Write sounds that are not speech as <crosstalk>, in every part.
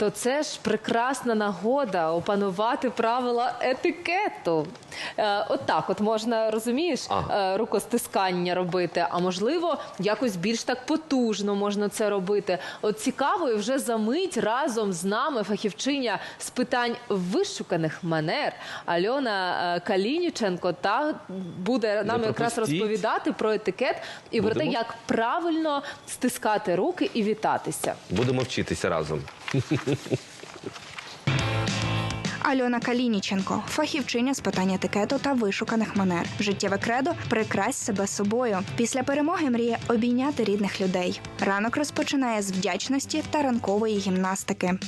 то це ж прекрасна нагода опанувати правила етикету. Е, от так, от можна розумієш, Ага. е, рукостискання робити, а можливо, якось більш так потужно можна це робити. От цікаво, і вже за мить разом з нами фахівчиня з питань вишуканих манер Альона е, Калініченко та буде нам якраз розповідати про етикет і про те, як правильно стискати руки і вітатися. Будемо вчитися разом. Альона Калініченко, фахівчиня з питань етикету та вишуканих манер. Життєве кредо прикрась себе собою. Після перемоги мріє обійняти рідних людей. Ранок розпочинає з вдячності та ранкової гімнастики.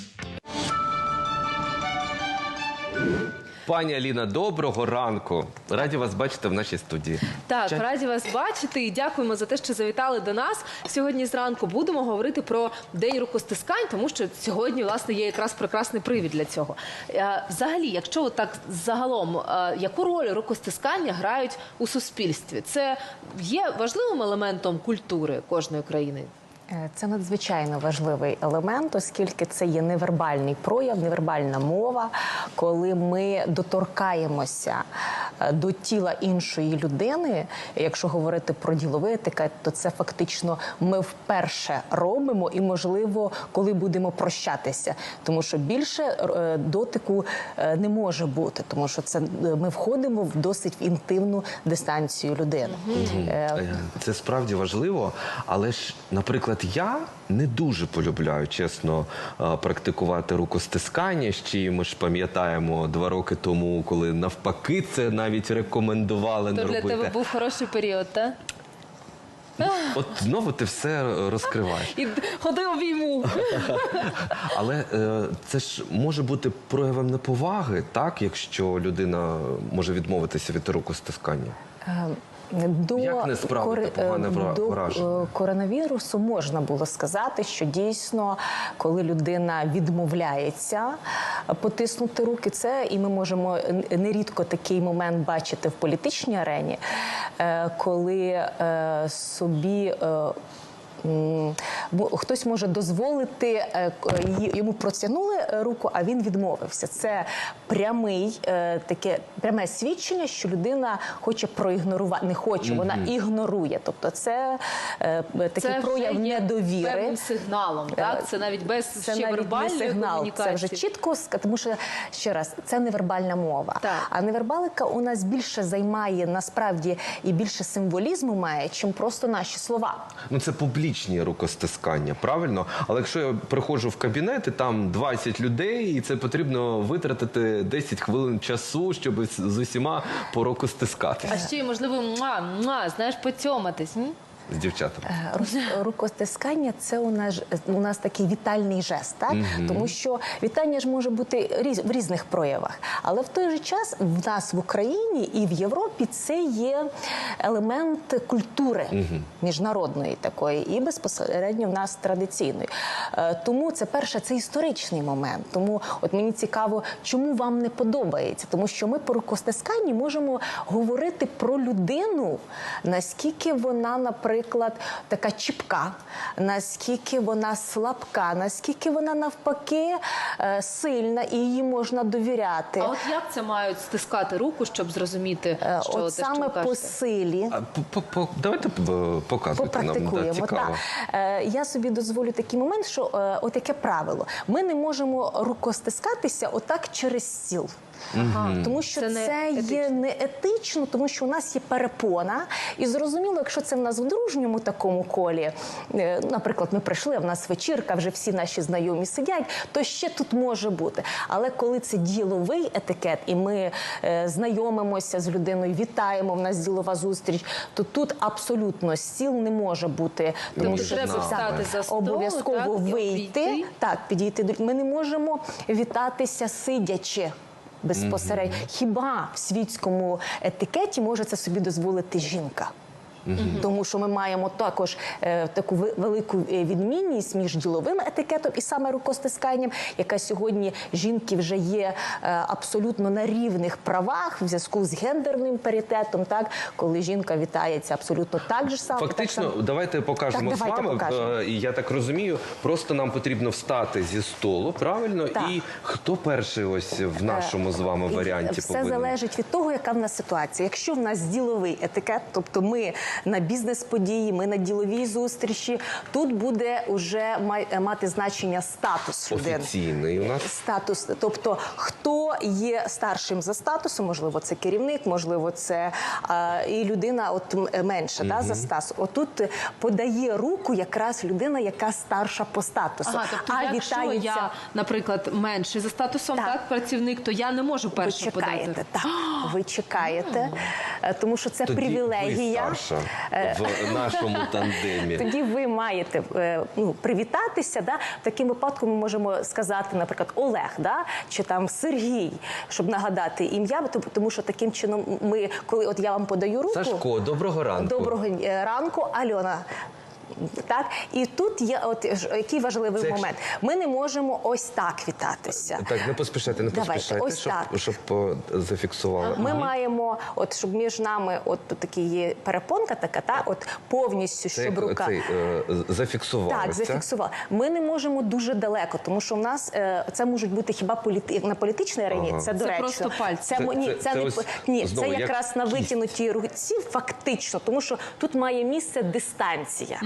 Пані Аліна, доброго ранку. Раді вас бачити в нашій студії. Так, Ча- раді вас бачити і дякуємо за те, що завітали до нас. Сьогодні зранку будемо говорити про день рукостискань, тому що сьогодні власне є якраз прекрасний привід для цього. Е, Взагалі, якщо от так загалом, е, яку роль рукостискання грають у суспільстві? Це є важливим елементом культури кожної країни. Е, Це надзвичайно важливий елемент, оскільки це є невербальний прояв, невербальна мова, коли ми доторкаємося е, до тіла іншої людини. Якщо говорити про діловий етикет, то це фактично ми вперше робимо, і можливо, коли будемо прощатися, тому що більше е, дотику не може бути, тому що це ми входимо в досить інтимну дистанцію людини. Це справді важливо, але ж, наприклад, я не дуже полюбляю, чесно, е, практикувати рукостискання. Ще й ми ж пам'ятаємо два роки тому, коли навпаки це навіть рекомендували То не для тебе був хороший період, так? От знову ти все розкриваєш. І ходи обійму. <laughs> Але е, це ж може бути проявом неповаги, так, якщо людина може відмовитися від рукостискання. До, Як не справити погане е, до враження? е, коронавірусу можна було сказати, що дійсно, коли людина відмовляється потиснути руки, це і ми можемо нерідко такий момент бачити в політичній арені, е, коли собі. Бо Хтось може дозволити е, йому протягнули руку, а він відмовився. Це прямий е, таке пряме свідчення, що людина хоче проігнорувати, не хоче, вона ігнорує. Тобто, це е, такий Це прояв недовіри. певним сигналом, так? Це навіть без Це ще навіть не вербальної сигнал, це вже чітко ска- тому що ще раз це невербальна мова. Так. А невербалика у нас більше займає насправді і більше символізму має, чим просто наші слова. Ну це публічні рукостискання, правильно? Але якщо я приходжу в кабінет, і там 20 людей, і це потрібно витратити 10 хвилин часу, щоб з усіма усіма порукостискати А ще й можливо, муа, муа, знаєш, поцьоматись. м? З дівчатами. Е, Рукостискання це у нас у нас такий вітальний жест, так тому що вітання ж може бути різ, в різних проявах, але в той же час в нас в Україні і в Європі це є елемент культури міжнародної такої, і безпосередньо в нас традиційної. Е, Тому це перше, це історичний момент. Тому от мені цікаво, чому вам не подобається, тому що ми по рукостисканні можемо говорити про людину, наскільки вона, наприклад, така чіпка, наскільки вона слабка, наскільки вона навпаки е, сильна і її можна довіряти. А от як це мають стискати руку, щоб зрозуміти, Е, що От те, що саме ви по силі. А по- по- давайте показуйте нам. Да, цікаво. Е, я собі дозволю такий момент, що от яке правило: ми не можемо рукостискатися отак через стіл. Тому що Це це, не є етично. не етично, тому що у нас є перепона. І зрозуміло, якщо це в нас в дружньому такому колі, е, наприклад, ми прийшли, а в нас вечірка, вже всі наші знайомі сидять, то ще тут може бути. Але коли це діловий етикет, і ми е, знайомимося з людиною, вітаємо, в нас ділова зустріч, то тут абсолютно стіл не може бути, тому що треба встати за столу, обов'язково так, вийти, так, підійти до ми не можемо вітатися сидячи. Безпосередньо хіба в світському етикеті може це собі дозволити жінка? Тому що ми маємо також е, таку велику е, відмінність між діловим етикетом і саме рукостисканням, яка сьогодні жінки вже є е, абсолютно на рівних правах в зв'язку з гендерним паритетом, так коли жінка вітається абсолютно так же само. Фактично, так само. давайте покажемо Так, з вами. покажемо. Е, я так розумію, просто нам потрібно встати зі столу, правильно? Так. І хто перший ось в нашому з вами варіанті все повинен? залежить від того, яка в нас ситуація. Якщо в нас діловий етикет, тобто ми на бізнес-події, ми на діловій зустрічі, тут буде вже май- мати значення статус людини. Офіційний у нас. Статус, тобто хто є старшим за статусом, можливо, це керівник, можливо, це а, і людина, от м- менша да, за статусом. Отут е, подає руку якраз людина, яка старша по статусу. Ага, тобто, а якщо вітається. я, наприклад, менший за статусом, Так. так. працівник, то я не можу Ви чекаєте, подати. так. Ви чекаєте, <gasps> е, тому що це Тоді привілегія. ви старша Е, в нашому тандемі. Тоді ви маєте е, ну, привітатися. Да? В таким випадку ми можемо сказати, наприклад, Олег, да? чи там Сергій, щоб нагадати ім'я, тому що таким чином ми, коли от я вам подаю руку, Сашко, доброго ранку. доброго е, ранку, Альона. Так, і тут є от ж- який важливий Це момент. Ми не можемо ось так вітатися. Так, не поспішайте, не Давайте, поспішайте, ось щоб, так. щоб зафіксували. Ми маємо, от щоб між нами, от тут такі є перепонка, така та от повністю, Це щоб рука цей, е, зафіксувалося. так зафіксувала. Ми не можемо дуже далеко, тому що в нас е, це можуть бути хіба політи на політичній арені. Ага. Це Це доречно. просто пальці. Це, Це- ні, це- це, це не ось ні, знову, це як якраз на кість. витягнутій руці, фактично, тому що тут має місце дистанція,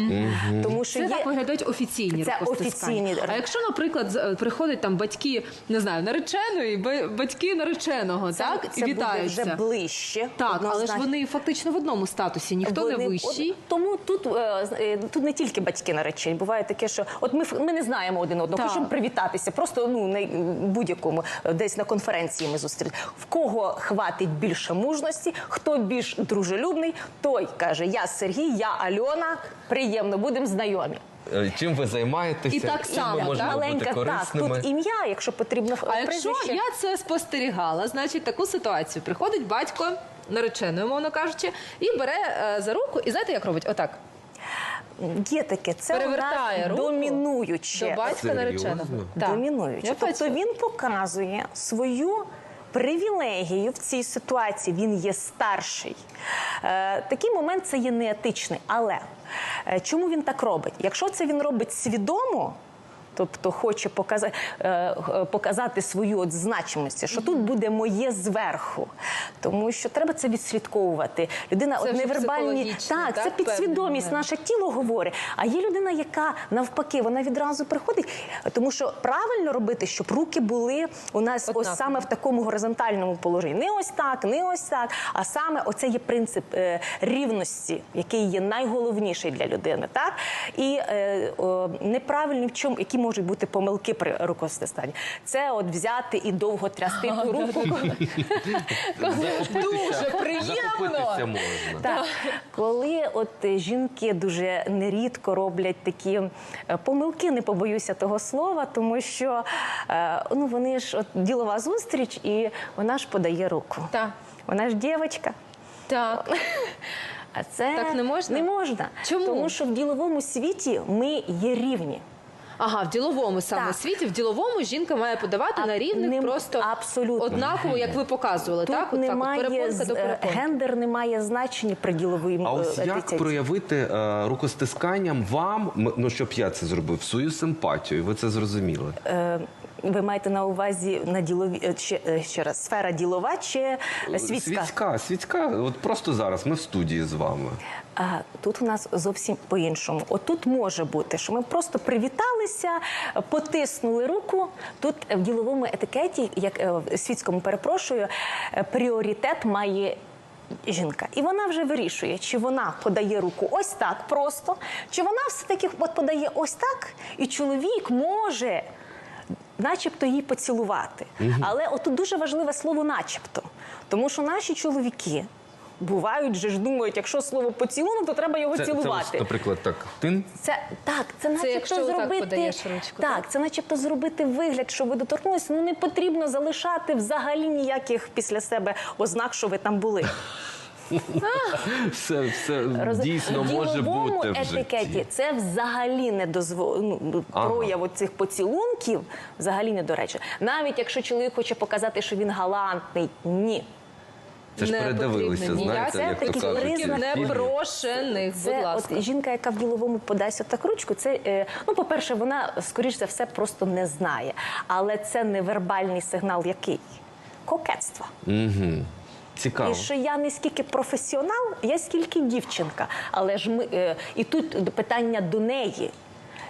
тому що Це є так виглядають офіційні Це офіційні. А якщо, наприклад, з- е, приходять там батьки, не знаю, нареченої, ба- батьки нареченого, це, так це і буде вітаються. вже ближче. Так, але ж вони фактично в одному статусі, ніхто не вищий. от тому тут, е, е, тут не тільки батьки наречені. Буває таке, що от ми, ф- ми не знаємо один одного, Так. хочемо привітатися. Просто ну на будь-якому десь на конференції ми зустріли. В кого хватить більше мужності, хто більш дружелюбний, той каже: Я Сергій, я Альона. Приємно, будемо знайомі. Е, Чим ви займаєтеся? І так само, ми так? Маленька бути так, тут ім'я, якщо потрібно А якщо я це спостерігала, значить таку ситуацію приходить батько нареченою, мовно кажучи, і бере е, за руку, і знаєте, як робить? Отак. Є таке, це у Перевертає нас руку домінуюче. До батька нареченого. Я Тобто він показує свою. Привілегію в цій ситуації він є старший. Е, такий момент це є неетичний. Але е, чому він так робить? Якщо це він робить свідомо, тобто хоче показати, е, е, показати свою от значимість, що тут буде моє зверху, тому що треба це відслідковувати. Людина Це от невербальні так, так, це підсвідомість момент. наше тіло говорить. А є людина, яка навпаки, вона відразу приходить, тому що правильно робити, щоб руки були у нас Однаково. ось саме в такому горизонтальному положенні. Не ось так, не ось так. А саме оце є принцип е, рівності, який є найголовніший для людини. Так і е, о, неправильні в чому, які можуть бути помилки при рукостисканні. Це от взяти і довго трясти ту руку. Дуже приємно. Так, коли от жінки дуже нерідко роблять такі е, помилки, не побоюся того слова, тому що е, ну вони ж от ділова зустріч, і вона ж подає руку. Так. Вона ж дівчинка. Так. А це Так не можна? Не можна. Чому? Тому що в діловому світі ми є рівні. Ага, в діловому саме Так. світі, в діловому жінка має подавати на рівних нем- просто абсолютно. однаково, як ви показували. Тут так, От так, от немає перепонка з- до е, перепонки. гендер не має значення при діловій А ось е, як проявити е, рукостисканням вам, м- ну щоб я це зробив, свою симпатію? Ви це зрозуміли? Ви маєте на увазі на ділові е, ще, е, ще раз сфера ділова чи світська? Світська, світська. От просто зараз ми в студії з вами. А тут у нас зовсім по-іншому. Отут може бути, що ми просто привіталися, потиснули руку. Тут в діловому етикеті, як е, в світському перепрошую, пріоритет має. Жінка, і вона вже вирішує, чи вона подає руку ось так просто, чи вона все таки подає ось так, і чоловік може начебто її поцілувати. Але отут дуже важливе слово начебто. Тому що наші чоловіки бувають же ж думають, якщо слово поцілунок, то треба його Це, це цілувати. ось, наприклад, так. Тин. Це так, це начебто зробити ручку, так, це начебто зробити вигляд, що ви доторкнулися. Ну не потрібно залишати взагалі ніяких після себе ознак, що ви там були. <laughs> Все, все Роз- дійсно в може бути в етикеті. житті. Це взагалі не дозво... ну, Ага. прояв цих поцілунків взагалі не до речі. Навіть якщо чоловік хоче показати, що він галантний, ні. Це ж Не передивилися, потрібно знаєте, як то кажуть. непрошених, будь Це ласка. от жінка, яка в діловому подасть отак ручку, це е, ну, по-перше, вона скоріш за все просто не знає. Але це не вербальний сигнал, який кокетство. Цікаво. І що я не скільки професіонал, я скільки дівчинка. Але ж ми е, і тут питання до неї.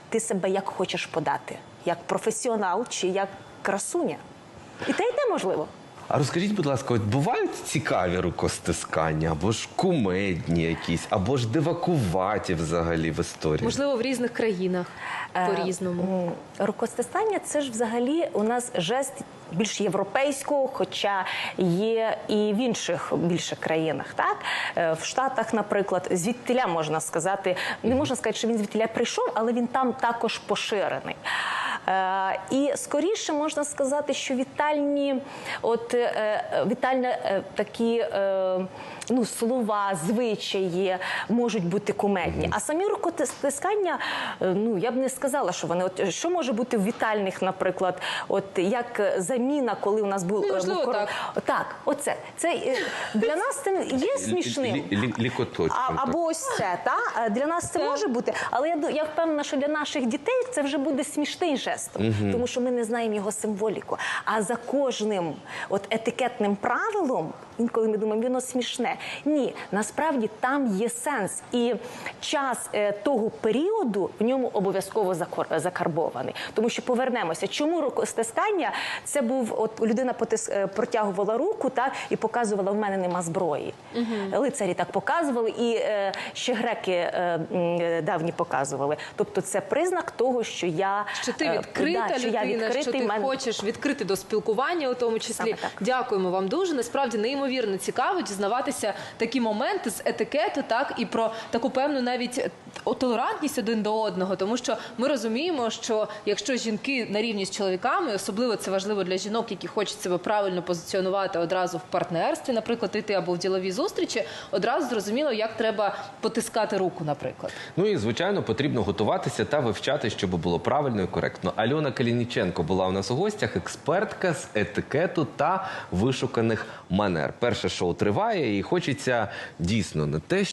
Ти себе як хочеш подати? Як професіонал чи як красуня? І те, і те можливо. А розкажіть, будь ласка, от бувають цікаві рукостискання, або ж кумедні якісь, або ж дивакуваті взагалі в історії? Можливо, в різних країнах по-різному. М, Рукостискання це ж взагалі у нас жест більш європейського, хоча є і в інших більше країнах. Так Е, в Штатах, наприклад, звідтиля можна сказати, не можна сказати, що він звідтиля прийшов, але він там також поширений. Е, І скоріше можна сказати, що вітальні, от е, е, вітальні такі ну, слова, звичаї можуть бути кумедні. А самі рукостискання, е, ну я б не сказала, що вони от що може бути в вітальних, наприклад, от як заміна, коли у нас був Ну, можливо, був кор- так. так, оце це для нас це є смішним. А, або ось це, та для нас це може бути, але я я впевнена, що для наших дітей це вже буде смішний жест, тому що ми не знаємо його символіку. А за кожним от етикетним правилом, інколи ми думаємо, воно смішне. Ні, насправді там є сенс, і час е, того періоду в ньому обов'язково закор- закарбований. Тому що повернемося, чому рукостискання це був от людина потис, е, протягувала руку, так і показувала, в мене нема зброї. Лицарі так показували, і е, ще греки е, е, давні показували. Тобто, це признак того, що я Що ти е, відкрита да, що людина, я відкритий, що ти мене- хочеш відкрити до спілкування, у тому числі. Дякуємо вам дуже. Насправді неймовірно цікаво дізнаватися такі моменти з етикету, так і про таку певну навіть толерантність один до одного, тому що ми розуміємо, що якщо жінки на рівні з чоловіками, особливо це важливо для жінок, які хочуть себе правильно позиціонувати одразу в партнерстві, наприклад, йти або в діловій зустрічі, одразу зрозуміло, як треба потискати руку, наприклад. Ну і звичайно потрібно готуватися та вивчати, щоб було правильно і коректно. Альона Калініченко була у нас у гостях, експертка з етикету та вишуканих манер. Перше шоу триває, і хочеться дійсно не те,